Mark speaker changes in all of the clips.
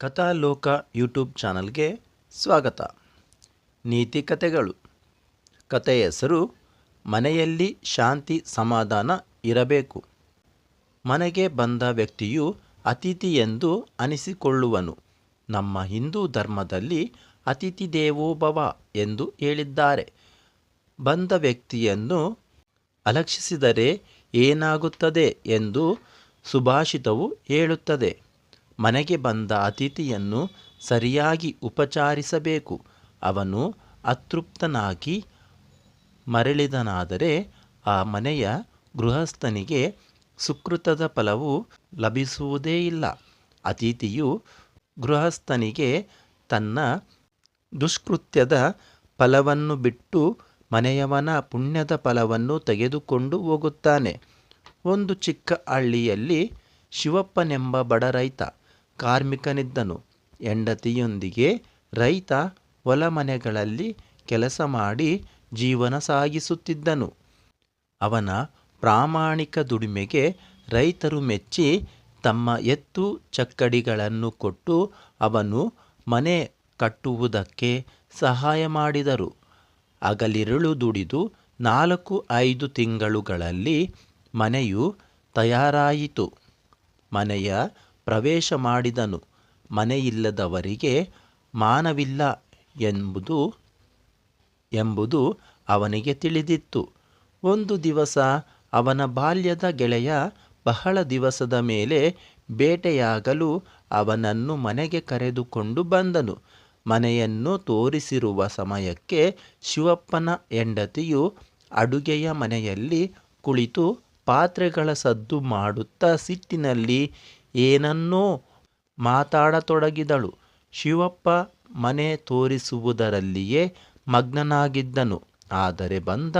Speaker 1: ಕಥಾಲೋಕ YouTube ಚಾನಲ್ಗೆ ಸ್ವಾಗತ. ನೀತಿ ಕಥೆಗಳು ಕಥೆಯ ಹೆಸರು, ಮನೆಯಲ್ಲಿ ಶಾಂತಿ ಸಮಾಧಾನ ಇರಬೇಕು. ಮನೆಗೆ ಬಂದ ವ್ಯಕ್ತಿಯು ಅತಿಥಿ ಎಂದು ಅನಿಸಿಕೊಳ್ಳುವನು. ನಮ್ಮ ಹಿಂದೂ ಧರ್ಮದಲ್ಲಿ ಅತಿಥಿ ದೇವೋಭವ ಎಂದು ಹೇಳಿದ್ದಾರೆ. ಬಂದ ವ್ಯಕ್ತಿಯನ್ನು ಅಲಕ್ಷಿಸಿದರೆ ಏನಾಗುತ್ತದೆ ಎಂದು ಸುಭಾಷಿತವು ಹೇಳುತ್ತದೆ. ಮನೆಗೆ ಬಂದ ಅತಿಥಿಯನ್ನು ಸರಿಯಾಗಿ ಉಪಚಾರಿಸಬೇಕು. ಅವನು ಅತೃಪ್ತನಾಗಿ ಮರಳಿದನಾದರೆ ಆ ಮನೆಯ ಗೃಹಸ್ಥನಿಗೆ ಸುಕೃತದ ಫಲವು ಲಭಿಸುವುದೇ ಇಲ್ಲ. ಅತಿಥಿಯು ಗೃಹಸ್ಥನಿಗೆ ತನ್ನ ದುಷ್ಕೃತ್ಯದ ಫಲವನ್ನು ಬಿಟ್ಟು ಮನೆಯವನ ಪುಣ್ಯದ ಫಲವನ್ನು ತೆಗೆದುಕೊಂಡು ಹೋಗುತ್ತಾನೆ. ಒಂದು ಚಿಕ್ಕ ಹಳ್ಳಿಯಲ್ಲಿ ಶಿವಪ್ಪನೆಂಬ ಬಡ ರೈತ ಕಾರ್ಮಿಕನಿದ್ದನು. ಹೆಂಡತಿಯೊಂದಿಗೆ ರೈತ ಹೊಲಮನೆಗಳಲ್ಲಿ ಕೆಲಸ ಮಾಡಿ ಜೀವನ ಸಾಗಿಸುತ್ತಿದ್ದನು. ಅವನ ಪ್ರಾಮಾಣಿಕ ದುಡಿಮೆಗೆ ರೈತರು ಮೆಚ್ಚಿ ತಮ್ಮ ಎತ್ತು ಚಕ್ಕಡಿಗಳನ್ನು ಕೊಟ್ಟು ಅವನು ಮನೆ ಕಟ್ಟುವುದಕ್ಕೆ ಸಹಾಯ ಮಾಡಿದರು. ಹಗಲಿರುಳು ದುಡಿದು ನಾಲ್ಕು ಐದು ತಿಂಗಳುಗಳಲ್ಲಿ ಮನೆಯು ತಯಾರಾಯಿತು. ಮನೆಯ ಪ್ರವೇಶ ಮಾಡಿದನು. ಮನೆಯಿಲ್ಲದವರಿಗೆ ಮಾನವಿಲ್ಲ ಎಂಬುದು ಎಂಬುದು ಅವನಿಗೆ ತಿಳಿದಿತ್ತು. ಒಂದು ದಿವಸ ಅವನ ಬಾಲ್ಯದ ಗೆಳೆಯ ಬಹಳ ದಿವಸದ ಮೇಲೆ ಬೇಟೆಯಾಗಲು ಅವನನ್ನು ಮನೆಗೆ ಕರೆದುಕೊಂಡು ಬಂದನು. ಮನೆಯನ್ನು ತೋರಿಸಿರುವ ಸಮಯಕ್ಕೆ ಶಿವಪ್ಪನ ಹೆಂಡತಿಯು ಅಡುಗೆಯ ಮನೆಯಲ್ಲಿ ಕುಳಿತು ಪಾತ್ರೆಗಳ ಸದ್ದು ಮಾಡುತ್ತಾ ಸಿಟ್ಟಿನಲ್ಲಿ ಏನನ್ನೋ ಮಾತಾಡತೊಡಗಿದಳು. ಶಿವಪ್ಪ ಮನೆ ತೋರಿಸುವುದರಲ್ಲಿಯೇ ಮಗ್ನನಾಗಿದ್ದನು. ಆದರೆ ಬಂದ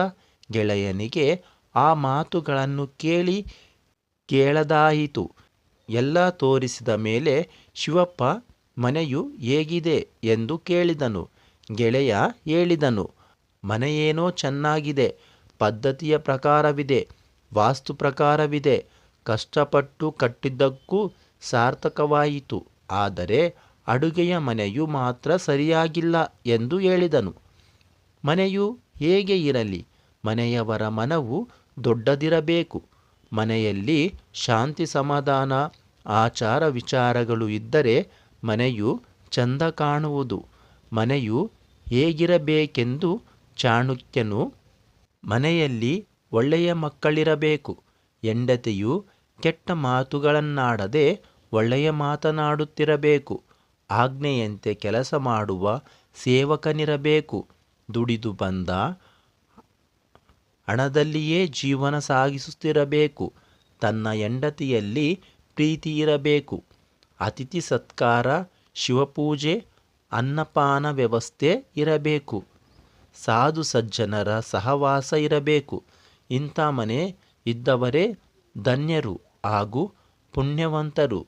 Speaker 1: ಗೆಳೆಯನಿಗೆ ಆ ಮಾತುಗಳನ್ನು ಕೇಳಿ ಕೇಳದಾಯಿತು. ಎಲ್ಲ ತೋರಿಸಿದ ಮೇಲೆ ಶಿವಪ್ಪ, ಮನೆಯು ಹೇಗಿದೆ? ಎಂದು ಕೇಳಿದನು. ಗೆಳೆಯ ಹೇಳಿದನು, ಮನೆಯೇನೋ ಚೆನ್ನಾಗಿದೆ. ಪದ್ಧತಿಯ ಪ್ರಕಾರವಿದೆ. ವಾಸ್ತು ಪ್ರಕಾರವಿದೆ. ಕಷ್ಟಪಟ್ಟು ಕಟ್ಟಿದ್ದಕ್ಕೂ ಸಾರ್ಥಕವಾಯಿತು. ಆದರೆ ಅಡುಗೆಯ ಮನೆಯು ಮಾತ್ರ ಸರಿಯಾಗಿಲ್ಲ ಎಂದು ಹೇಳಿದನು. ಮನೆಯು ಹೇಗೆ ಇರಲಿ, ಮನೆಯವರ ಮನವು ದೊಡ್ಡದಿರಬೇಕು. ಮನೆಯಲ್ಲಿ ಶಾಂತಿ ಸಮಾಧಾನ, ಆಚಾರ ವಿಚಾರಗಳು ಇದ್ದರೆ ಮನೆಯು ಚಂದ ಕಾಣುವುದು. ಮನೆಯು ಹೇಗಿರಬೇಕೆಂದು ಚಾಣಕ್ಯನು ಮನೆಯಲ್ಲಿ ಒಳ್ಳೆಯ ಮಕ್ಕಳಿರಬೇಕು. ಹೆಂಡತಿಯು ಕೆಟ್ಟ ಮಾತುಗಳನ್ನಾಡದೆ ಒಳ್ಳೆಯ ಮಾತನಾಡುತ್ತಿರಬೇಕು. ಆಜ್ಞೆಯಂತೆ ಕೆಲಸ ಮಾಡುವ ಸೇವಕನಿರಬೇಕು. ದುಡಿದು ಬಂದ ಹಣದಲ್ಲಿಯೇ ಜೀವನ ಸಾಗಿಸುತ್ತಿರಬೇಕು. ತನ್ನ ಹೆಂಡತಿಯಲ್ಲಿ ಪ್ರೀತಿ ಇರಬೇಕು. ಅತಿಥಿ ಸತ್ಕಾರ, ಶಿವಪೂಜೆ, ಅನ್ನಪಾನ ವ್ಯವಸ್ಥೆ ಇರಬೇಕು. ಸಾಧು ಸಜ್ಜನರ ಸಹವಾಸ ಇರಬೇಕು. ಇಂಥ ಮನೆ ಇದ್ದವರೇ ಧನ್ಯರು. ಹಾಗೂ ಪುಣ್ಯವಂತರು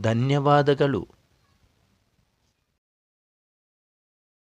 Speaker 1: ಧನ್ಯವಾದಗಳು.